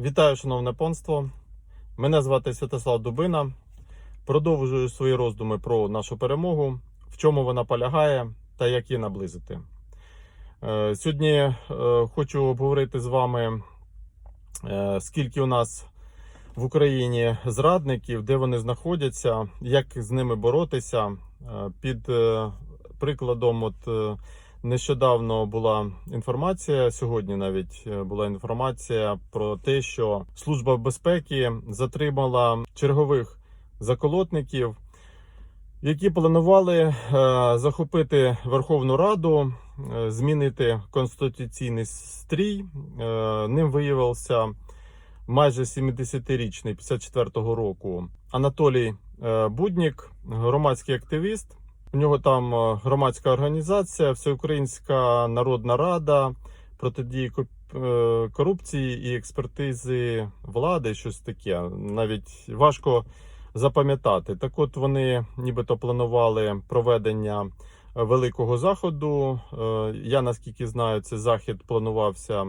Вітаю, шановне панство. Мене звати Святослав Дубина. Продовжую свої роздуми про нашу перемогу, в чому вона полягає та як її наблизити. Е, Сьогодні е, хочу обговорити з вами, е, скільки у нас в Україні зрадників, де вони знаходяться, як з ними боротися. Під прикладом, от Нещодавно була інформація. Сьогодні навіть е, була інформація про те, що служба безпеки затримала чергових заколотників, які планували е, захопити Верховну Раду, е, змінити конституційний стрій. Ним виявився майже 70-річний 54-го року Анатолій Буднік, громадський активіст. У нього там е, громадська організація, Всеукраїнська народна рада протидії е, корупції і експертизи влади, щось таке. Навіть важко запам'ятати. Так от вони нібито планували проведення великого заходу. Е, Я наскільки знаю, цей захід планувався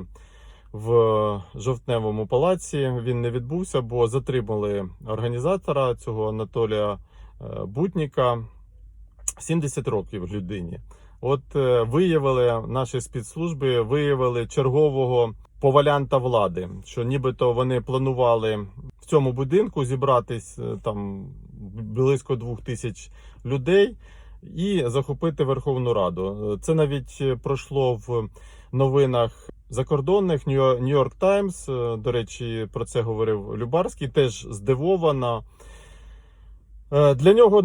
в жовтневому палаці. Він не відбувся, бо затримали організатора цього Анатолія е, Бутніка. 70 років людині. От е, виявили наші спецслужби, виявили чергового повалянта влади, що нібито вони планували в цьому будинку зібратись е, там близько двох тисяч людей і захопити Верховну Раду. Е, Це навіть пройшло в новинах закордонних Нью-Йорк Таймс. До речі, про це говорив Любарський. Теж здивована. Е, Для нього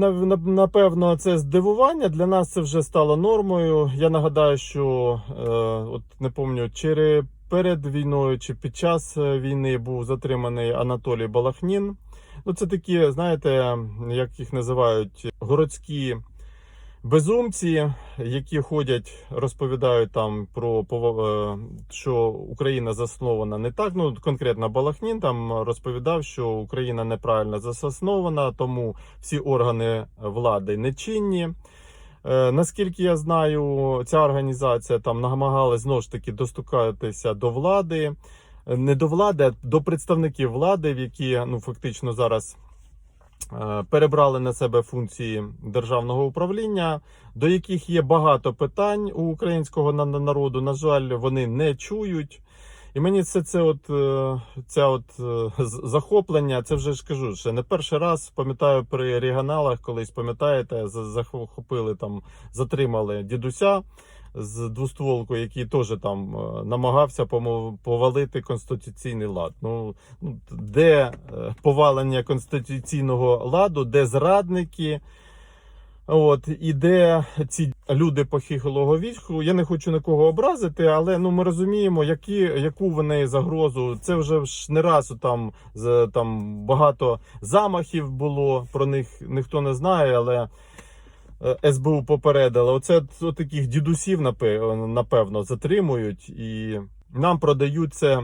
напевно це здивування. Для нас це вже стало нормою. Я нагадаю, що е, от не пам'ятаю, чи перед війною чи під час е, війни був затриманий Анатолій Балахнін. Ну, це такі, знаєте, як їх називають, городські безумці, які ходять, розповідають там про е, що Україна заснована не так. Ну конкретно Балахнін там розповідав, що Україна неправильно заснована, тому всі органи влади нечинні. Е, Наскільки я знаю, ця організація там намагалась знову ж таки достукатися до влади, Е, не до влади, а до представників влади, в які ну фактично зараз перебрали на себе функції державного управління, до яких є багато питань у українського на- на- народу. На жаль, вони не чують. І мені це, це от, е, ця от е, захоплення, це вже ж кажу, ще не перший раз пам'ятаю при регіоналах, колись пам'ятаєте, за- захопили там, затримали дідуся з двостволкою, який теж там е, намагався повалити конституційний лад. Ну, ну, де е, повалення конституційного ладу, де зрадники. От і де ці люди похихлого віку, я не хочу нікого образити, але ну ми розуміємо, які, яку вони загрозу. Це вже ж не раз там з там багато замахів було. Про них ніхто не знає, але СБУ попередила. Оце таких дідусів напевно затримують і нам продають це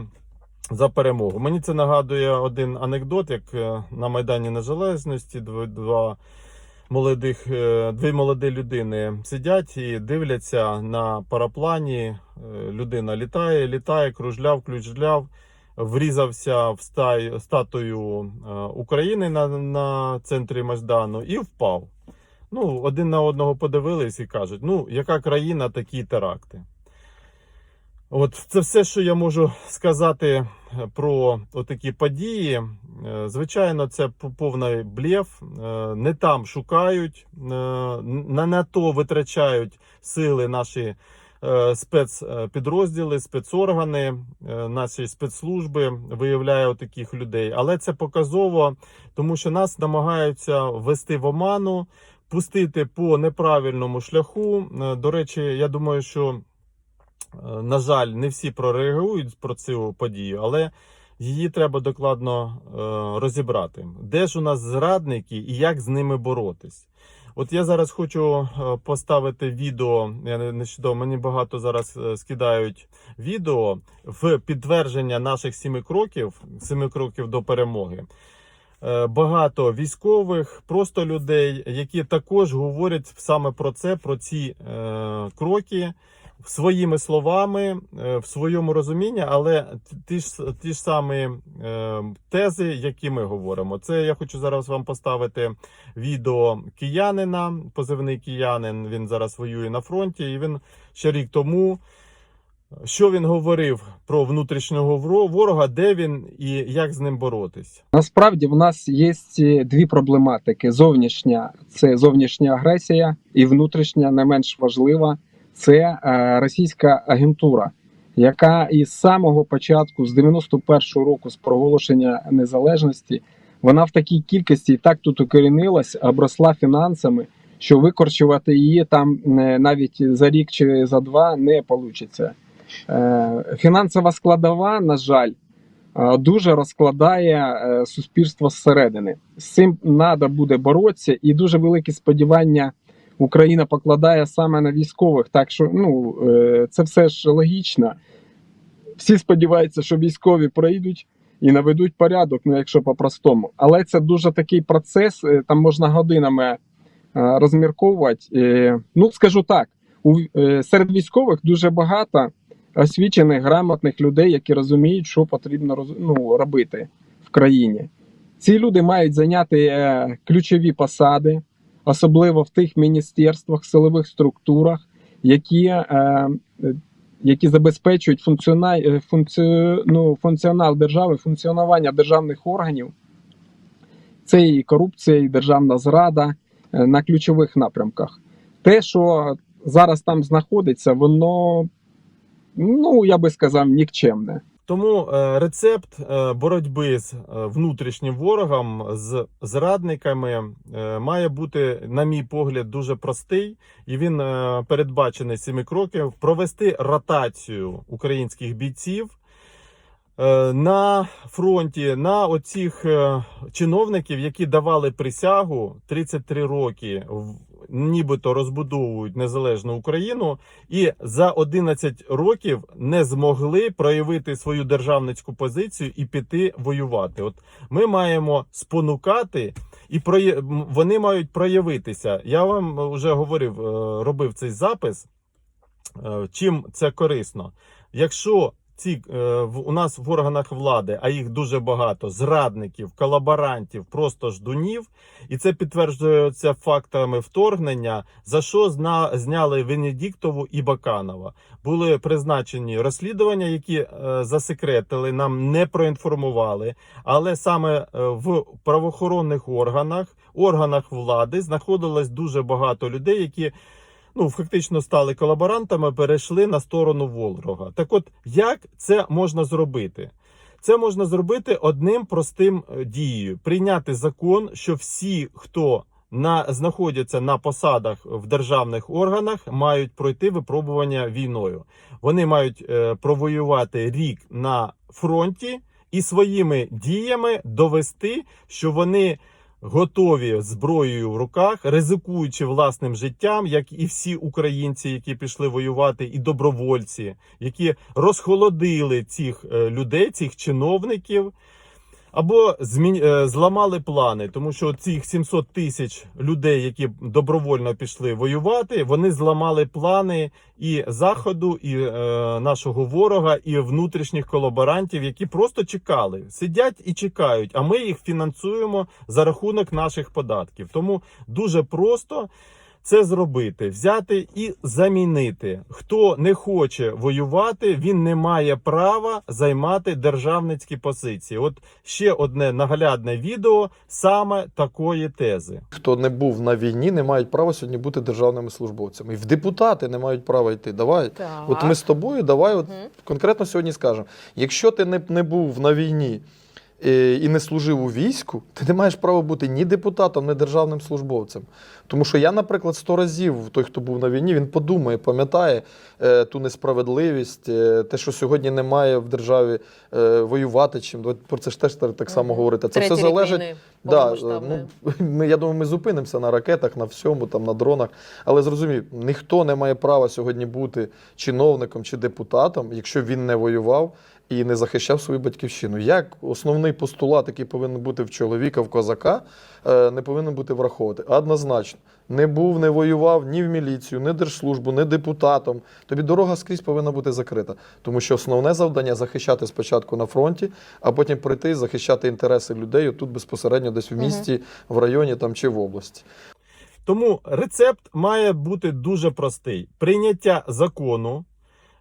за перемогу. Мені це нагадує один анекдот, як е, на Майдані Незалежності два молодих, е, дві молоді людини сидять і дивляться на параплані. Е, Людина літає, літає, кружляв, ключляв, врізався в стай, статую е, України на, на центрі Майдану і впав. Ну, один на одного подивились і кажуть: ну, яка країна, такі теракти. От це все, що я можу сказати е, про такі події. Е, Звичайно, це повний блєф. Е, Не там шукають, не на то витрачають сили наші спецпідрозділи, спецоргани, наші спецслужби виявляють таких людей. Але це показово, тому що нас намагаються ввести в оману, пустити по неправильному шляху. Е, До речі, я думаю, що. Е, На жаль, не всі прореагують про цю подію, але її треба докладно е, розібрати. Де ж у нас зрадники і як з ними боротись? От я зараз хочу поставити відео. Я не- нещодавно мені багато зараз скидають відео в підтвердження наших семи кроків, семи кроків до перемоги. Е, Багато військових, просто людей, які також говорять саме про це, про ці е, кроки, своїми словами, е, в своєму розумінні, але ті ж, ті ж самі тези, які ми говоримо. Це я хочу зараз вам поставити відео киянина, позивний киянин. Він зараз воює на фронті, і він ще рік тому. Що він говорив про внутрішнього ворога, де він і як з ним боротись? Насправді в нас є дві проблематики: зовнішня це зовнішня агресія, і внутрішня, не менш важлива, це е, російська агентура, яка із самого початку, з 91-го року, з проголошення незалежності, вона в такій кількості і так тут укорінилась, обросла фінансами, що викорчувати її там е, навіть за рік чи за два не вийде. Фінансова складова, на жаль, е, дуже розкладає е, суспільство зсередини. З цим треба буде боротися, і дуже великі сподівання Україна покладає саме на військових. Так що ну, е, це все ж логічно. Всі сподіваються, що військові прийдуть і наведуть порядок, ну якщо по-простому. Але це дуже такий процес, е, там можна годинами е, розмірковувати. Е, Ну, скажу так, е, серед військових дуже багато освічених, грамотних людей, які розуміють, що потрібно ну, робити в країні. Ці люди мають зайняти е, ключові посади, особливо в тих міністерствах, силових структурах, які, е, е, які забезпечують функціона, е, функці, ну, функціонал держави, функціонування державних органів. Це і корупція, і державна зрада на ключових напрямках. Те, що зараз там знаходиться, воно ну я би сказав, нікчемне. Тому е, рецепт е, боротьби з е, внутрішнім ворогом, з зрадниками, має бути, на мій погляд, дуже простий, і він передбачений семи кроків: провести ротацію українських бійців. На фронті на оцих чиновників, які давали присягу 33 роки, нібито розбудовують незалежну Україну, і за 11 років не змогли проявити свою державницьку позицію і піти воювати. От ми маємо спонукати, і проє... вони мають проявитися. Я вам вже говорив, е, робив цей запис. Е, Чим це корисно? Якщо ці е, в- у нас в органах влади, а їх дуже багато, зрадників, колаборантів, просто ждунів, і це підтверджується фактами вторгнення, за що зна, зняли Венедіктову і Баканова. Були призначені розслідування, які е, засекретили, нам не проінформували. Але саме е, в правоохоронних органах, органах влади знаходилось дуже багато людей, які ну, фактично стали колаборантами, перейшли на сторону ворога. Так от, як це можна зробити? Це можна зробити одним простим е, дією: прийняти закон, що всі, хто на знаходяться на посадах в державних органах, мають пройти випробування війною. Вони мають е, провоювати рік на фронті і своїми діями довести, що вони готові зброєю в руках, ризикуючи власним життям, як і всі українці, які пішли воювати, і добровольці, які розхолодили цих е, людей, цих чиновників. Або е, зламали плани, тому що цих 700 тисяч людей, які добровольно пішли воювати, вони зламали плани і заходу, і е, нашого ворога, і внутрішніх колаборантів, які просто чекали, сидять і чекають. А ми їх фінансуємо за рахунок наших податків. Тому дуже просто. Це зробити, взяти і замінити. Хто не хоче воювати, він не має права займати державницькі позиції. От ще одне наглядне відео саме такої тези. Хто не був на війні, не мають права сьогодні бути державними службовцями. І в депутати не мають права йти. Давай. Так. От ми з тобою, давай от Мгм. конкретно сьогодні скажемо: якщо ти не, не був на війні і не служив у війську, ти не маєш права бути ні депутатом, ні державним службовцем. Тому що я, наприклад, сто разів, той, хто був на війні, він подумає, пам'ятає е, ту несправедливість, е, те, що сьогодні немає в державі е, воювати чим. Про це ж теж так само говорити. Це Третій все залежить. війни Да, ну, ми, я думаю, ми зупинимося на ракетах, на всьому, там, на дронах. Але зрозумів, ніхто не має права сьогодні бути чиновником чи депутатом, якщо він не воював і не захищав свою батьківщину. Як основний постулат, який повинен бути в чоловіка, в козака, е, не повинен бути враховувати. Однозначно, не був, не воював ні в міліцію, ні в держслужбу, ні депутатом. Тобі дорога скрізь повинна бути закрита. Тому що основне завдання захищати спочатку на фронті, а потім прийти і захищати інтереси людей тут безпосередньо десь в місті, в районі там чи в області. Тому рецепт має бути дуже простий: прийняття закону,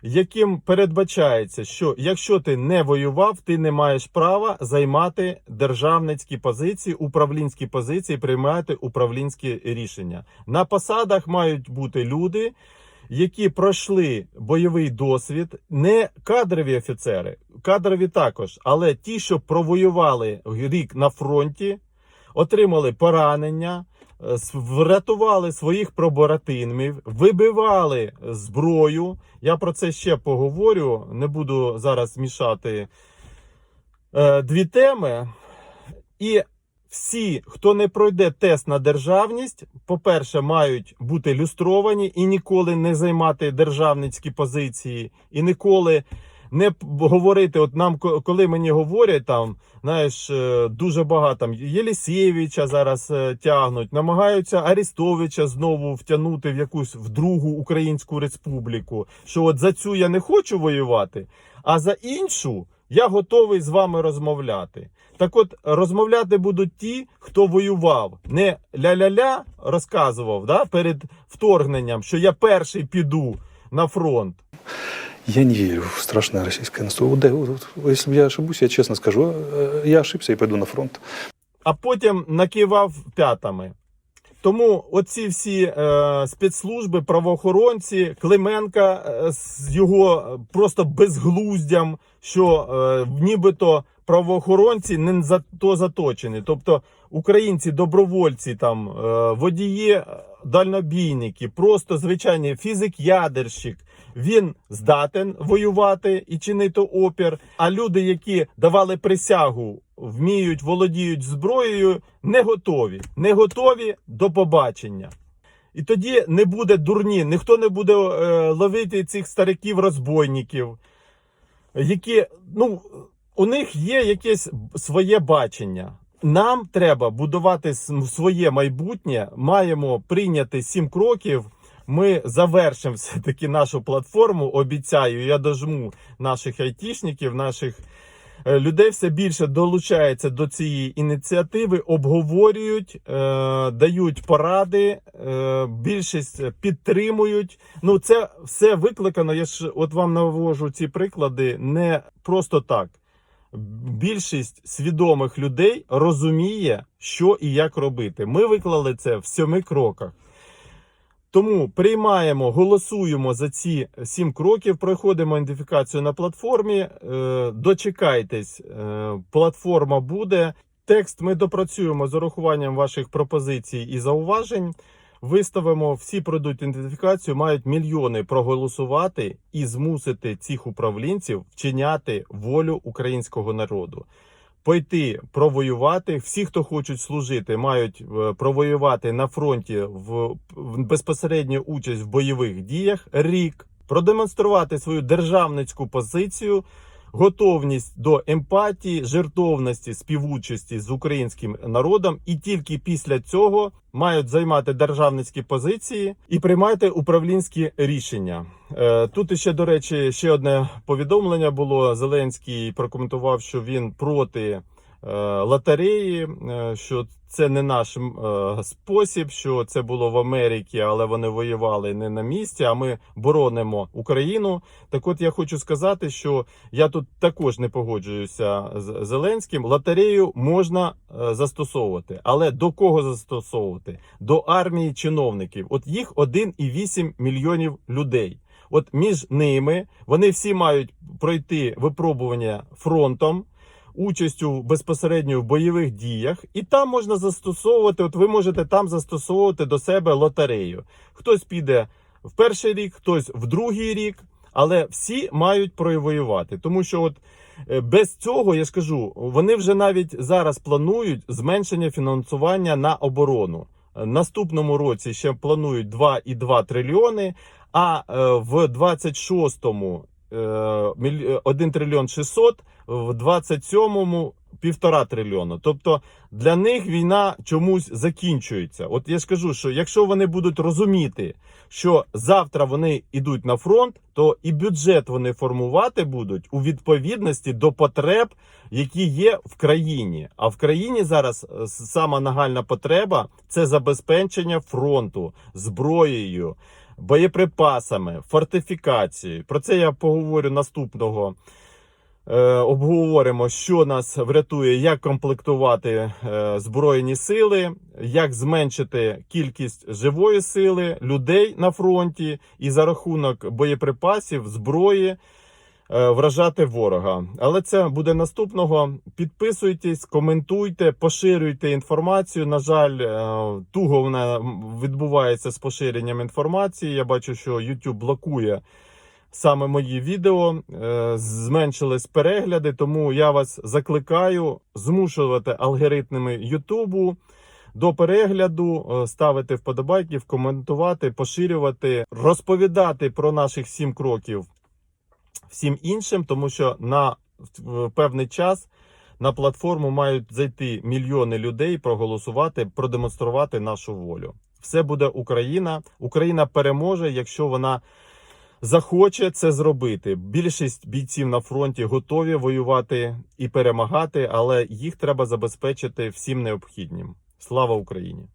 яким передбачається, що якщо ти не воював, ти не маєш права займати державницькі позиції, управлінські позиції, приймати управлінські рішення. На посадах мають бути люди. Які пройшли бойовий досвід, не кадрові офіцери, кадрові також, але ті, що провоювали рік на фронті, отримали поранення, врятували своїх побратимів, вибивали зброю. Я про це ще поговорю. Не буду зараз мішати е, дві теми. І всі, хто не пройде тест на державність, по-перше, мають бути люстровані і ніколи не займати державницькі позиції, і ніколи не говорити. От нам, ко- коли мені говорять там, знаєш, е, дуже багато там Єлісєвича зараз е, тягнуть, намагаються Арестовича знову втягнути в якусь в другу українську республіку. Що от за цю я не хочу воювати, а за іншу я готовий з вами розмовляти. Так от розмовляти будуть ті, хто воював, не ля-ля-ля розказував да, перед вторгненням, що я перший піду на фронт. Я не верю в страшное российское наступление. Если я ошибусь, я честно скажу, э, я ошибся и пойду на фронт. а потім накивав п'ятами. Тому оці всі е, спецслужби, правоохоронці, Клименка е, з його просто безглуздям, що е, нібито правоохоронці не за то заточені. Тобто українці, добровольці, там е, водії, е, дальнобійники, просто звичайний фізик-ядерщик. Він здатен воювати і чинити опір. А люди, які давали присягу, вміють, володіють зброєю, не готові. Не готові до побачення. І тоді не буде дурні, ніхто не буде е, ловити цих стариків-розбойників, які, ну, у них є якесь своє бачення. Нам треба будувати своє майбутнє. Маємо прийняти сім кроків. Ми завершимо все-таки нашу платформу. Обіцяю, я дожму наших айтішників, наших е, людей все більше долучається до цієї ініціативи, обговорюють, е, дають поради, е, більшість підтримують. Ну, це все викликано. Я ж от вам навожу ці приклади не просто так. Більшість свідомих людей розуміє, що і як робити. Ми виклали це в сьоми кроках. Тому приймаємо, голосуємо за ці сім кроків, проходимо ідентифікацію на платформі. Е, дочекайтесь, е, платформа буде. Текст ми допрацюємо з урахуванням ваших пропозицій і зауважень. Виставимо, всі пройдуть ідентифікацію, мають мільйони проголосувати і змусити цих управлінців вчиняти волю українського народу. Пойти провоювати. Всі, хто хочуть служити, мають е, провоювати на фронті в, в безпосередню участь в бойових діях рік, продемонструвати свою державницьку позицію, готовність до емпатії, жертовності, співучасті з українським народом, і тільки після цього мають займати державницькі позиції і приймати управлінські рішення. Е, Тут ще до речі, ще одне повідомлення було. Зеленський прокоментував, що він проти лотереї, е, що це не наш е, спосіб, що це було в Америці, але вони воювали не на місці. А ми боронимо Україну. Так, от я хочу сказати, що я тут також не погоджуюся з Зеленським. Лотерею можна е, застосовувати, але до кого застосовувати? До армії чиновників. От їх 1,8 мільйонів людей. От між ними вони всі мають пройти випробування фронтом. Участю безпосередньо в бойових діях, і там можна застосовувати. От ви можете там застосовувати до себе лотерею. Хтось піде в перший рік, хтось в другий рік, але всі мають провоювати. Тому що, от е, без цього я скажу, вони вже навіть зараз планують зменшення фінансування на оборону. Е, Наступному році ще планують 2,2 трильйони. А е, в 26-му 1 трильйон 600, в 27-му півтора трильйону. Тобто для них війна чомусь закінчується. От я ж кажу, що якщо вони будуть розуміти, що завтра вони йдуть на фронт, то і бюджет вони формувати будуть у відповідності до потреб, які є в країні. А в країні зараз е, сама нагальна потреба це забезпечення фронту зброєю, боєприпасами, фортифікацією. Про це я поговорю наступного. Е, обговоримо, що нас врятує, як комплектувати е, збройні сили, як зменшити кількість живої сили людей на фронті і за рахунок боєприпасів, зброї вражати ворога. Але це буде наступного. Підписуйтесь, коментуйте, поширюйте інформацію. На жаль, е, туго вона відбувається з поширенням інформації. Я бачу, що YouTube блокує саме мої відео, е, зменшились перегляди, тому я вас закликаю змушувати алгоритмами Ютубу до перегляду, е, ставити вподобайки, коментувати, поширювати, розповідати про наших сім кроків всім іншим, тому що на певний час. На платформу мають зайти мільйони людей, проголосувати, продемонструвати нашу волю. Все буде Україна. Україна переможе, якщо вона захоче це зробити. Більшість бійців на фронті готові воювати і перемагати, але їх треба забезпечити всім необхідним. Слава Україні!